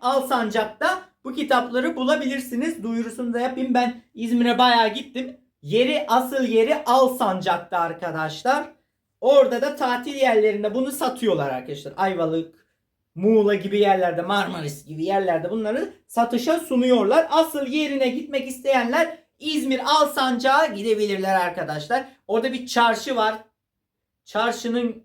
Alsancak'ta bu kitapları bulabilirsiniz. Duyurusunu da yapayım. Ben İzmir'e bayağı gittim. Yeri asıl yeri Alsancak'ta arkadaşlar. Orada da tatil yerlerinde bunu satıyorlar arkadaşlar. Ayvalık, Muğla gibi yerlerde, Marmaris gibi yerlerde bunları satışa sunuyorlar. Asıl yerine gitmek isteyenler İzmir Alsancak'a gidebilirler arkadaşlar. Orada bir çarşı var. Çarşının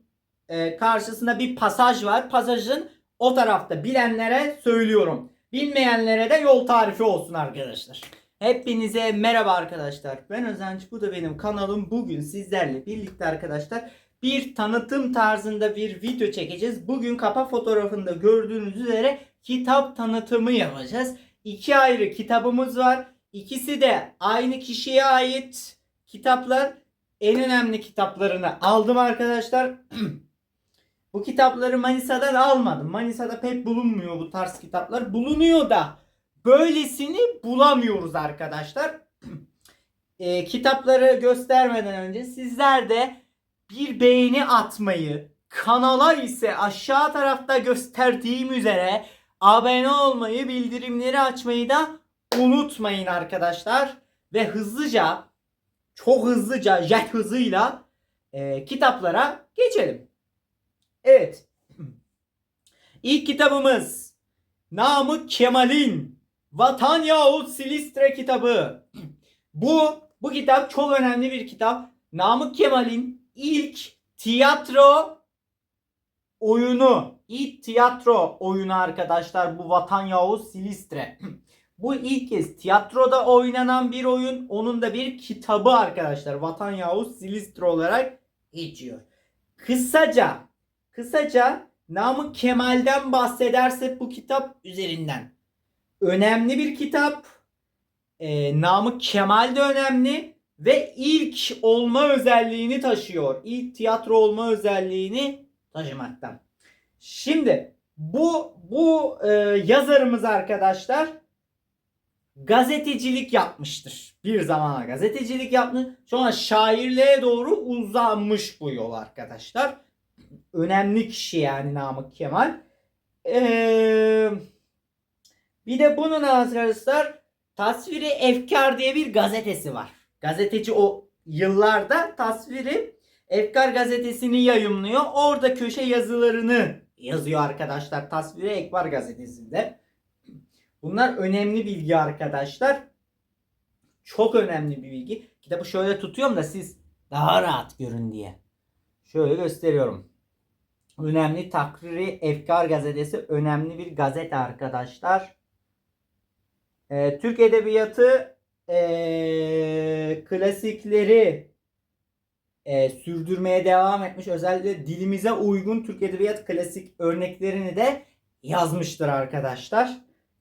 e, karşısında bir pasaj var. Pasajın o tarafta bilenlere söylüyorum. Bilmeyenlere de yol tarifi olsun arkadaşlar. Hepinize merhaba arkadaşlar. Ben Özenç. Bu da benim kanalım. Bugün sizlerle birlikte arkadaşlar bir tanıtım tarzında bir video çekeceğiz. Bugün kapak fotoğrafında gördüğünüz üzere kitap tanıtımı yapacağız. İki ayrı kitabımız var. İkisi de aynı kişiye ait kitaplar. En önemli kitaplarını aldım arkadaşlar. bu kitapları Manisa'dan almadım. Manisa'da pek bulunmuyor bu tarz kitaplar. Bulunuyor da böylesini bulamıyoruz arkadaşlar. E, kitapları göstermeden önce sizler de bir beğeni atmayı, kanala ise aşağı tarafta gösterdiğim üzere abone olmayı, bildirimleri açmayı da unutmayın arkadaşlar. Ve hızlıca, çok hızlıca, jet hızıyla e, kitaplara geçelim. Evet. İlk kitabımız Namık Kemal'in Vatan Yahut Silistre kitabı. Bu bu kitap çok önemli bir kitap. Namık Kemal'in ilk tiyatro oyunu, ilk tiyatro oyunu arkadaşlar bu Vatan Yahut Silistre. bu ilk kez tiyatroda oynanan bir oyun. Onun da bir kitabı arkadaşlar. Vatan Yahut Silistre olarak geçiyor. Kısaca, kısaca Namık Kemal'den bahsedersek bu kitap üzerinden. Önemli bir kitap. Ee, Namık Kemal de önemli ve ilk olma özelliğini taşıyor. İlk tiyatro olma özelliğini taşımaktan. Şimdi bu bu e, yazarımız arkadaşlar gazetecilik yapmıştır. Bir zamanlar gazetecilik yapmış. Sonra şairliğe doğru uzanmış bu yol arkadaşlar. Önemli kişi yani Namık Kemal. Ee, bir de bunun arkadaşlar Tasviri Efkar diye bir gazetesi var. Gazeteci o yıllarda Tasviri Efkar gazetesini yayımlıyor. Orada köşe yazılarını yazıyor arkadaşlar. Tasviri Ekbar gazetesinde. Bunlar önemli bilgi arkadaşlar. Çok önemli bir bilgi. Kitabı şöyle tutuyorum da siz daha rahat görün diye. Şöyle gösteriyorum. Önemli Takriri Efkar gazetesi önemli bir gazete arkadaşlar. Ee, Türk Edebiyatı ee, klasikleri ee, sürdürmeye devam etmiş. Özellikle dilimize uygun Türk Edebiyat klasik örneklerini de yazmıştır arkadaşlar.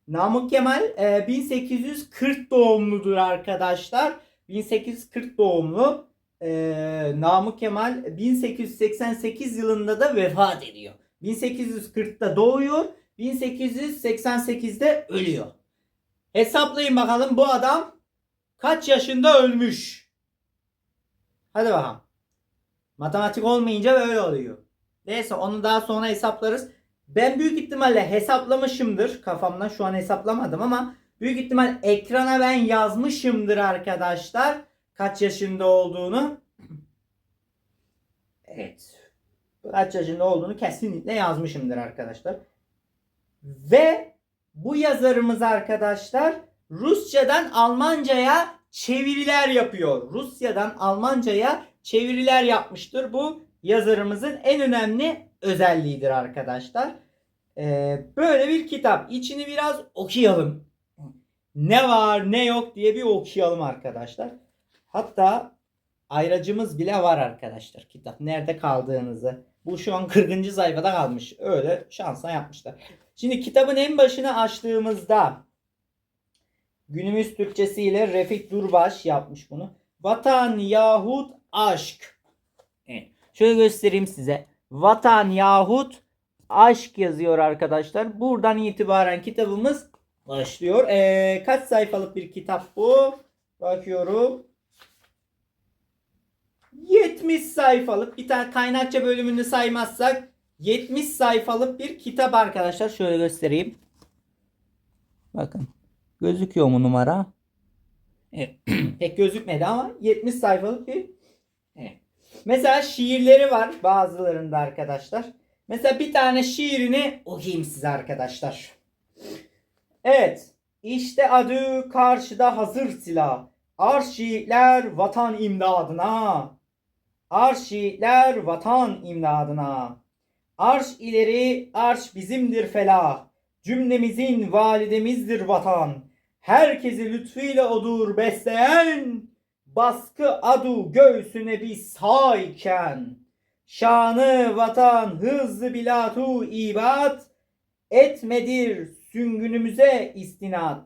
Namık Kemal e, 1840 doğumludur arkadaşlar. 1840 doğumlu. E, Namık Kemal 1888 yılında da vefat ediyor. 1840'da doğuyor. 1888'de ölüyor. Hesaplayın bakalım bu adam kaç yaşında ölmüş. Hadi bakalım. Matematik olmayınca böyle oluyor. Neyse onu daha sonra hesaplarız. Ben büyük ihtimalle hesaplamışımdır kafamdan. Şu an hesaplamadım ama büyük ihtimal ekrana ben yazmışımdır arkadaşlar. Kaç yaşında olduğunu. Evet. Kaç yaşında olduğunu kesinlikle yazmışımdır arkadaşlar. Ve bu yazarımız arkadaşlar Rusçadan Almanca'ya çeviriler yapıyor. Rusya'dan Almanca'ya çeviriler yapmıştır. Bu yazarımızın en önemli özelliğidir arkadaşlar. Ee, böyle bir kitap. İçini biraz okuyalım. Ne var ne yok diye bir okuyalım arkadaşlar. Hatta ayracımız bile var arkadaşlar. Kitap nerede kaldığınızı. Bu şu an 40. sayfada kalmış. Öyle şansa yapmışlar. Şimdi kitabın en başını açtığımızda günümüz Türkçesiyle Refik Durbaş yapmış bunu. Vatan yahut aşk. Şöyle göstereyim size. Vatan yahut aşk yazıyor arkadaşlar. Buradan itibaren kitabımız başlıyor. Ee, kaç sayfalık bir kitap bu? Bakıyorum. 70 sayfalık bir tane kaynakça bölümünü saymazsak 70 sayfalık bir kitap arkadaşlar. Şöyle göstereyim. Bakın. Gözüküyor mu numara? Evet. Pek gözükmedi ama 70 sayfalık bir Evet. Mesela şiirleri var bazılarında arkadaşlar. Mesela bir tane şiirini okuyayım size arkadaşlar. Evet. İşte adı karşıda hazır silah. Arşiler vatan imdadına. Arşiler vatan imdadına. Arş ileri arş bizimdir felah. Cümlemizin validemizdir vatan. Herkesi lütfuyla odur besleyen. Baskı adu göğsüne bir sayken. Şanı vatan hızlı bilatu ibat. Etmedir süngünümüze istinat.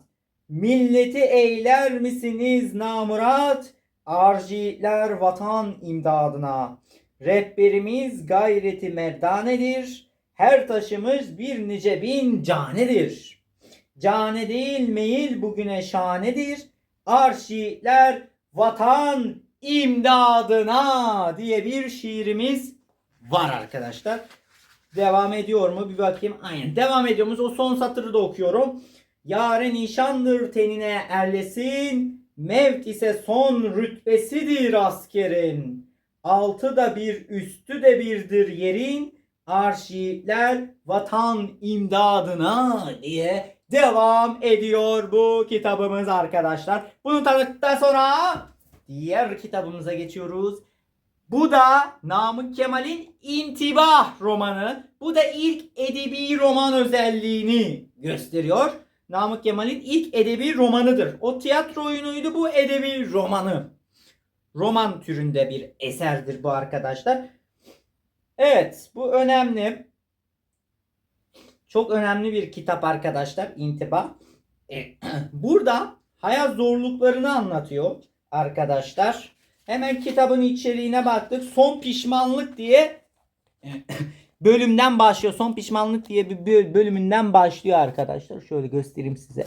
Milleti eyler misiniz namurat? Arjiler vatan imdadına. Rehberimiz gayreti merdanedir. Her taşımız bir nice bin canedir. Cane değil meyil bugüne şanedir. Arşiler vatan imdadına diye bir şiirimiz var arkadaşlar. Devam ediyor mu bir bakayım. Aynen devam ediyoruz. O son satırı da okuyorum. Yare nişandır tenine erlesin. Mevt ise son rütbesidir askerin. Altı da bir üstü de birdir yerin. Arşivler vatan imdadına diye devam ediyor bu kitabımız arkadaşlar. Bunu tanıttıktan sonra diğer kitabımıza geçiyoruz. Bu da Namık Kemal'in İntibah romanı. Bu da ilk edebi roman özelliğini gösteriyor. Namık Kemal'in ilk edebi romanıdır. O tiyatro oyunuydu bu edebi romanı. Roman türünde bir eserdir bu arkadaşlar. Evet bu önemli. Çok önemli bir kitap arkadaşlar İntibah. E, Burada hayat zorluklarını anlatıyor arkadaşlar. Hemen kitabın içeriğine baktık. Son pişmanlık diye bölümden başlıyor. Son pişmanlık diye bir böl- bölümünden başlıyor arkadaşlar. Şöyle göstereyim size.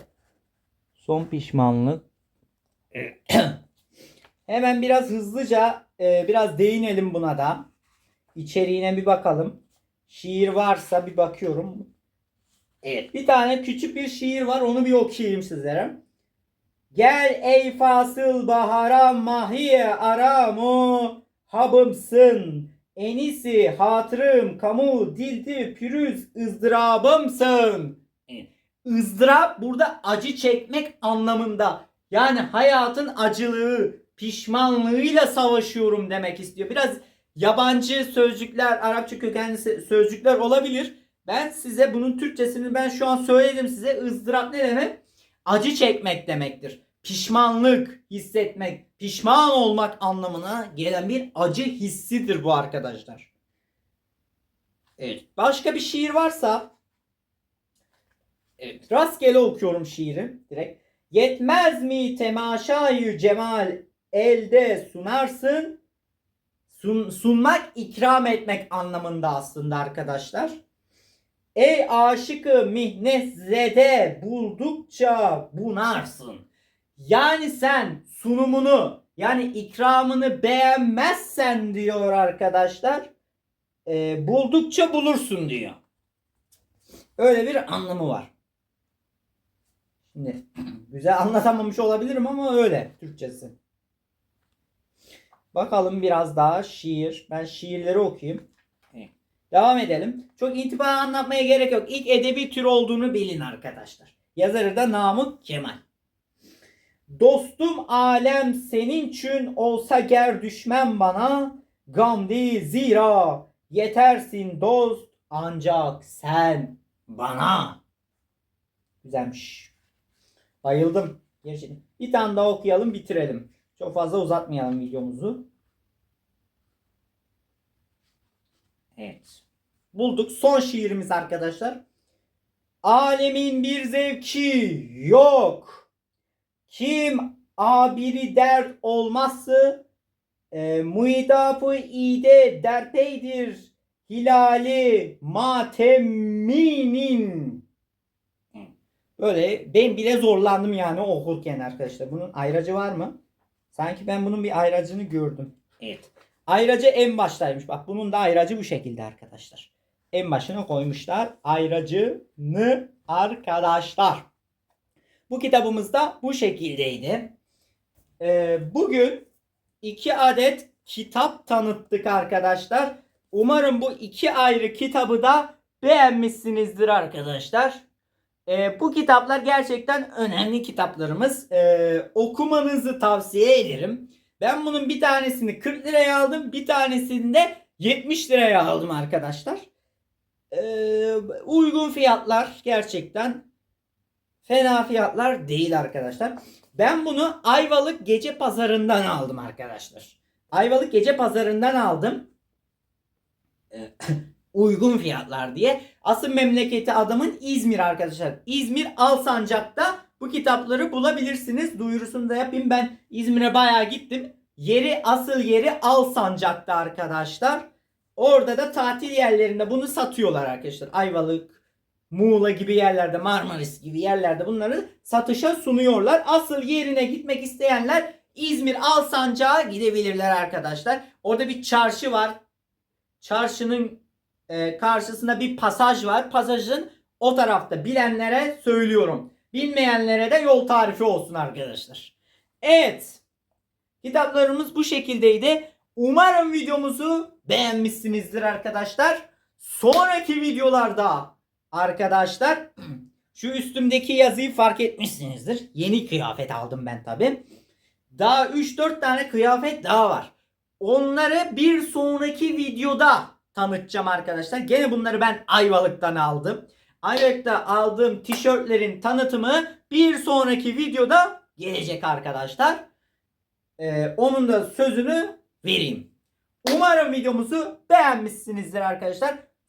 Son pişmanlık. Hemen biraz hızlıca e, biraz değinelim buna da. İçeriğine bir bakalım. Şiir varsa bir bakıyorum. Evet bir tane küçük bir şiir var onu bir okuyayım sizlere. Gel ey fasıl bahara mahiye aramu habımsın. Enisi hatırım kamu dildi pürüz ızdırabımsın. Evet. ızdırap burada acı çekmek anlamında. Yani hayatın acılığı, pişmanlığıyla savaşıyorum demek istiyor. Biraz yabancı sözcükler, Arapça kökenli sözcükler olabilir. Ben size bunun Türkçesini ben şu an söyledim size. ızdırap ne demek? Acı çekmek demektir. Pişmanlık hissetmek, pişman olmak anlamına gelen bir acı hissidir bu arkadaşlar. Evet. Başka bir şiir varsa Evet. Rastgele okuyorum şiiri direkt. Yetmez mi temaşayı cemal elde sunarsın? Sun, sunmak ikram etmek anlamında aslında arkadaşlar. Ey aşıkı mihnet zede buldukça bunarsın. Yani sen sunumunu yani ikramını beğenmezsen diyor arkadaşlar. e, buldukça bulursun diyor. Öyle bir anlamı var. Şimdi güzel anlatamamış olabilirim ama öyle Türkçesi. Bakalım biraz daha şiir. Ben şiirleri okuyayım. Devam edelim. Çok intiba anlatmaya gerek yok. İlk edebi tür olduğunu bilin arkadaşlar. Yazarı da Namık Kemal. Dostum alem senin için olsa ger düşmem bana. Gam değil zira yetersin dost ancak sen bana. Güzelmiş. Bayıldım. Gerçekten. Bir tane daha okuyalım bitirelim. Çok fazla uzatmayalım videomuzu. Evet. Bulduk. Son şiirimiz arkadaşlar. Alemin bir zevki yok. Kim abiri dert olmazsa e, muidapı ide derpeydir. Hilali mateminin. Böyle ben bile zorlandım yani okurken arkadaşlar. Bunun ayracı var mı? Sanki ben bunun bir ayracını gördüm. Evet. Ayracı en baştaymış. Bak bunun da ayracı bu şekilde arkadaşlar. En başına koymuşlar ayracını arkadaşlar. Bu kitabımız da bu şekildeydi. Ee, bugün iki adet kitap tanıttık arkadaşlar. Umarım bu iki ayrı kitabı da beğenmişsinizdir arkadaşlar. Ee, bu kitaplar gerçekten önemli kitaplarımız. Ee, okumanızı tavsiye ederim. Ben bunun bir tanesini 40 liraya aldım. Bir tanesini de 70 liraya aldım arkadaşlar. Ee, uygun fiyatlar gerçekten fena fiyatlar değil arkadaşlar. Ben bunu Ayvalık Gece Pazarı'ndan aldım arkadaşlar. Ayvalık Gece Pazarı'ndan aldım. Ee, uygun fiyatlar diye. Asıl memleketi adamın İzmir arkadaşlar. İzmir Alsancak'ta bu kitapları bulabilirsiniz. Duyurusunu da yapayım. Ben İzmir'e bayağı gittim. Yeri asıl yeri Alsancak'ta arkadaşlar. Orada da tatil yerlerinde bunu satıyorlar arkadaşlar. Ayvalık, Muğla gibi yerlerde, Marmaris gibi yerlerde bunları satışa sunuyorlar. Asıl yerine gitmek isteyenler İzmir Alsancak'a gidebilirler arkadaşlar. Orada bir çarşı var. Çarşının e, karşısında bir pasaj var. Pasajın o tarafta bilenlere söylüyorum. Bilmeyenlere de yol tarifi olsun arkadaşlar. Evet. Kitaplarımız bu şekildeydi. Umarım videomuzu beğenmişsinizdir arkadaşlar. Sonraki videolarda arkadaşlar şu üstümdeki yazıyı fark etmişsinizdir. Yeni kıyafet aldım ben tabi. Daha 3-4 tane kıyafet daha var. Onları bir sonraki videoda tanıtacağım arkadaşlar. Gene bunları ben Ayvalık'tan aldım. Ayvalık'ta aldığım tişörtlerin tanıtımı bir sonraki videoda gelecek arkadaşlar. Ee, onun da sözünü vereyim. Umarım videomuzu beğenmişsinizdir arkadaşlar.